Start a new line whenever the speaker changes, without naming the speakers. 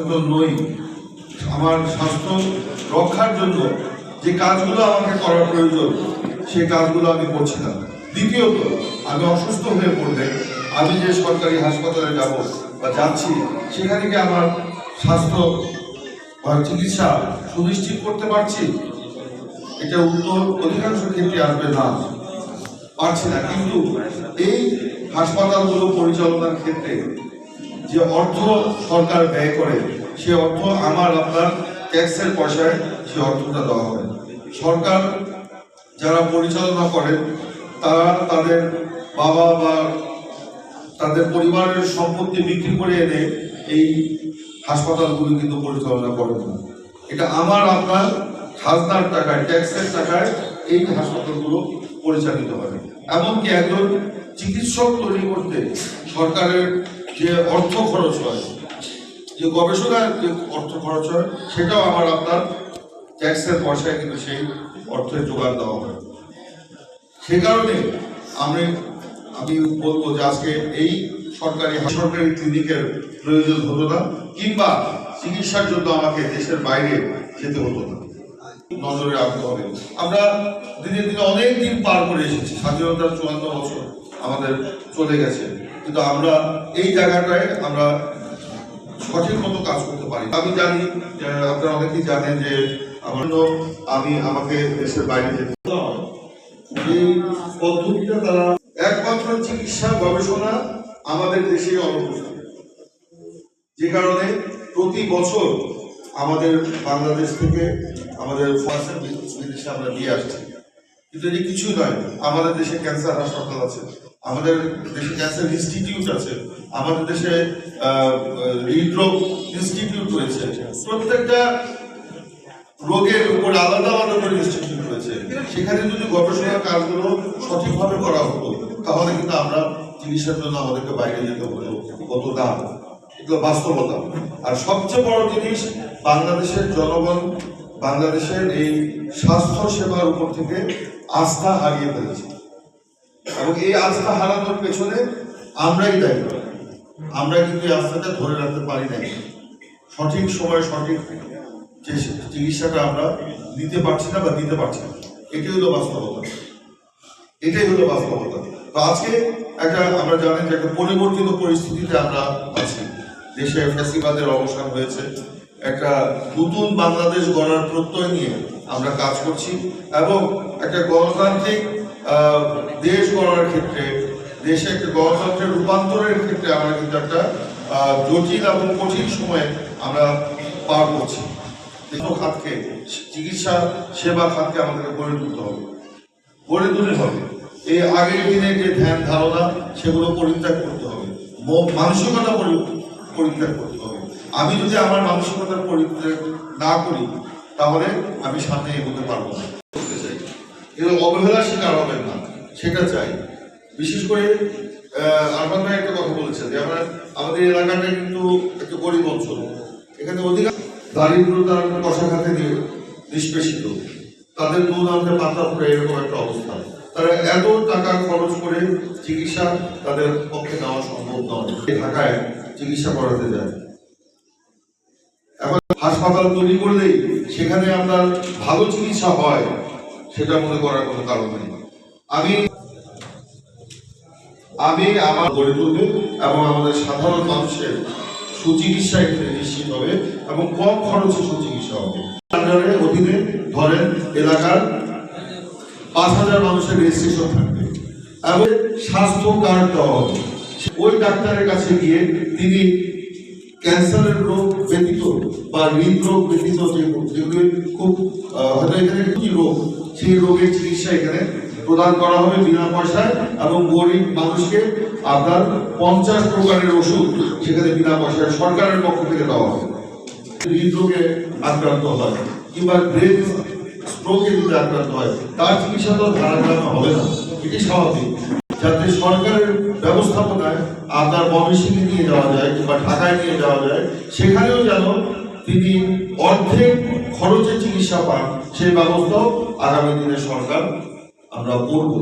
নই। আমার স্বাস্থ্য রক্ষার জন্য যে কাজগুলো আমাকে করার প্রয়োজন, সেই কাজগুলো আমি করছি না। দ্বিতীয়ত, আমি অসুস্থ হয়ে পড়লে আমি যে সরকারি হাসপাতালে যাব বা যাচ্ছি, সেখানে কি আমার স্বাস্থ্য বা চিকিৎসা সুনিশ্চিত করতে পারছি? এটা উত্তর অধিকাংশ ক্ষেত্রে আসবে না। পারছি না। কিন্তু এই হাসপাতালগুলো পরিচালনার ক্ষেত্রে যে অর্থ সরকার ব্যয় করে, সে অর্থ আমার আপনার ট্যাক্সের পয়সায় সে অর্থটা দেওয়া হয় সরকার যারা পরিচালনা করেন, তারা তাদের বাবা বা তাদের পরিবারের সম্পত্তি বিক্রি করে এনে এই হাসপাতালগুলো কিন্তু পরিচালনা করেন। না এটা আমার, আপনার খাজনার টাকায় ট্যাক্সের টাকায় এই হাসপাতালগুলো পরিচালিত হয়। এমনকি একজন চিকিৎসক তৈরি করতে সরকারের যে অর্থ খরচ হয়, যে গবেষণার যে অর্থ খরচ হয়, সেটাও আমার আপনার ট্যাক্সের পয়সায় কিন্তু সেই অর্থের যোগান দেওয়া হয়। সে কারণে আমি আমি বলব যে আজকে এই সরকারি সরকারি ক্লিনিকের প্রয়োজন হতো না, কিংবা চিকিৎসার জন্য আমাকে দেশের বাইরে যেতে হতো না। নজরে রাখতে হবে। আমরা দিনে দিনে অনেক দিন পার করে এসেছি, স্বাধীনতার চুয়ান্ন বছর। আমাদের চলে গেছে। কিন্তু আমরা এই জায়গাটায় আমরা সঠিক মতো কাজ করতে পারি। আমি জানি আপনারা অনেকেই জানেন যে আমার আমি আমাকে দেশের বাইরে যেতে এই পদ্ধতিটা তারা একমাত্র চিকিৎসা, গবেষণা আমাদের দেশে অনুপস্থিত যে কারণে প্রতি বছর আমাদের বাংলাদেশ থেকে আমাদের ফার্স্ট বিদেশে আমরা দিয়ে আসছি। কিন্তু এটি কিছুই নয়, আমাদের দেশে ক্যান্সার হাসপাতাল আছে। আমাদের দেশে ক্যান্সার ইনস্টিটিউট আছে, আমাদের দেশে হৃদরোগ ইনস্টিটিউট রয়েছে। প্রত্যেকটা রোগের উপর আলাদা আলাদা করে ইনস্টিটিউট রয়েছে। সেখানে যদি গবেষণার কাজগুলো সঠিকভাবে করা হতো, তাহলে কিন্তু আমরা চিকিৎসার জন্য আমাদেরকে বাইরে যেতে হতো কত দাম এগুলো বাস্তবতা। আর সবচেয়ে বড় জিনিস, বাংলাদেশের জনগণ, বাংলাদেশের এই স্বাস্থ্য সেবার উপর থেকে আস্থা হারিয়ে ফেলেছে। এবং এই আস্থা হারানোর পেছনে আমরাই দায়ী। আমরা কিন্তু এই আস্থাটা ধরে রাখতে পারি নাই। সঠিক সময় সঠিক যে চিকিৎসাটা আমরা দিতে পারছি না বা দিতে পারছি না, এটাই হলো বাস্তবতা। এটাই হলো বাস্তবতা। তো আজকে একটা আমরা জানেন যে একটা পরিবর্তিত পরিস্থিতিতে আমরা আছি। দেশে ফ্যাসিবাদের অবসান হয়েছে। একটা নতুন বাংলাদেশ গড়ার প্রত্যয় নিয়ে আমরা কাজ করছি এবং একটা গণতান্ত্রিক দেশ গড়ার ক্ষেত্রে, দেশে একটা গণতন্ত্রের রূপান্তরের ক্ষেত্রে আমরা কিন্তু একটা জটিল এবং কঠিন সময়ে আমরা পার করছি। খাতকে, চিকিৎসা সেবা খাতকে আমাদেরকে গড়ে তুলতে হবে। গড়ে তুলতে হবে। এই আগের দিনে যে ধ্যান ধারণা, সেগুলো পরিত্যাগ করতে হবে। মানসিকতা পরি- পরিত্যাগ করতে হবে। আমি যদি আমার মানসিকতার পরিত্যাগ না করি, তাহলে আমি সামনে এগোতে পারব না। এগুলো অবহেলার শিকার হবেন না, সেটা চাই। বিশেষ করে আরমান ভাই একটা কথা বলেছেন যে আমরা, আমাদের এলাকাটা কিন্তু একটা গরিব অঞ্চল। এখানে অধিকাংশ দারিদ্রতার কষাঘাতে দিয়ে নিষ্পেষিত। তাদের নুন আনতে পাতা পড়ে এরকম একটা অবস্থা। তারা এত টাকা খরচ করে চিকিৎসা তাদের পক্ষে নেওয়া সম্ভব নয়। ঢাকায় চিকিৎসা করাতে যায়। এখন হাসপাতাল তৈরি করলেই সেখানে আপনার ভালো চিকিৎসা হয়। সেটা মনে করার কোনো কারণ নেই। আমি আমি আমার গড়ে এবং আমাদের সাধারণ মানুষের সুচিকিৎসা এখানে নিশ্চিত হবে এবং কম খরচে সুচিকিৎসা হবে। অধীনে, ধরেন, এলাকার পাঁচ হাজার মানুষের রেজিস্ট্রেশন থাকবে। এবং স্বাস্থ্য কার্ড দেওয়া হবে। ওই ডাক্তারের কাছে গিয়ে তিনি ক্যান্সারের রোগ ব্যতীত বা হৃদরোগ ব্যতীত যেগুলি খুব হয়তো এখানে রোগ সেই রোগের চিকিৎসা এখানে প্রদান করা হবে বিনা পয়সায় এবং গরিব মানুষকে আপনার পঞ্চাশ প্রকারের ওষুধ সেখানে বিনা পয়সায় সরকারের পক্ষ থেকে দেওয়া হবে। হৃদরোগে আক্রান্ত হয় কিংবা ব্রেন স্ট্রোকে যদি আক্রান্ত হয়, তার চিকিৎসা তো ধারাগ্রামে হবে না। এটি স্বাভাবিক। যাতে সরকারের ব্যবস্থাপনায় আপনার ময়মনসিংহে নিয়ে যাওয়া যায় কিংবা ঢাকায় নিয়ে যাওয়া যায়, সেখানেও যেন তিনি অর্ধেক খরচে চিকিৎসা পান সেই ব্যবস্থাও আগামী দিনে সরকার আমরা করব।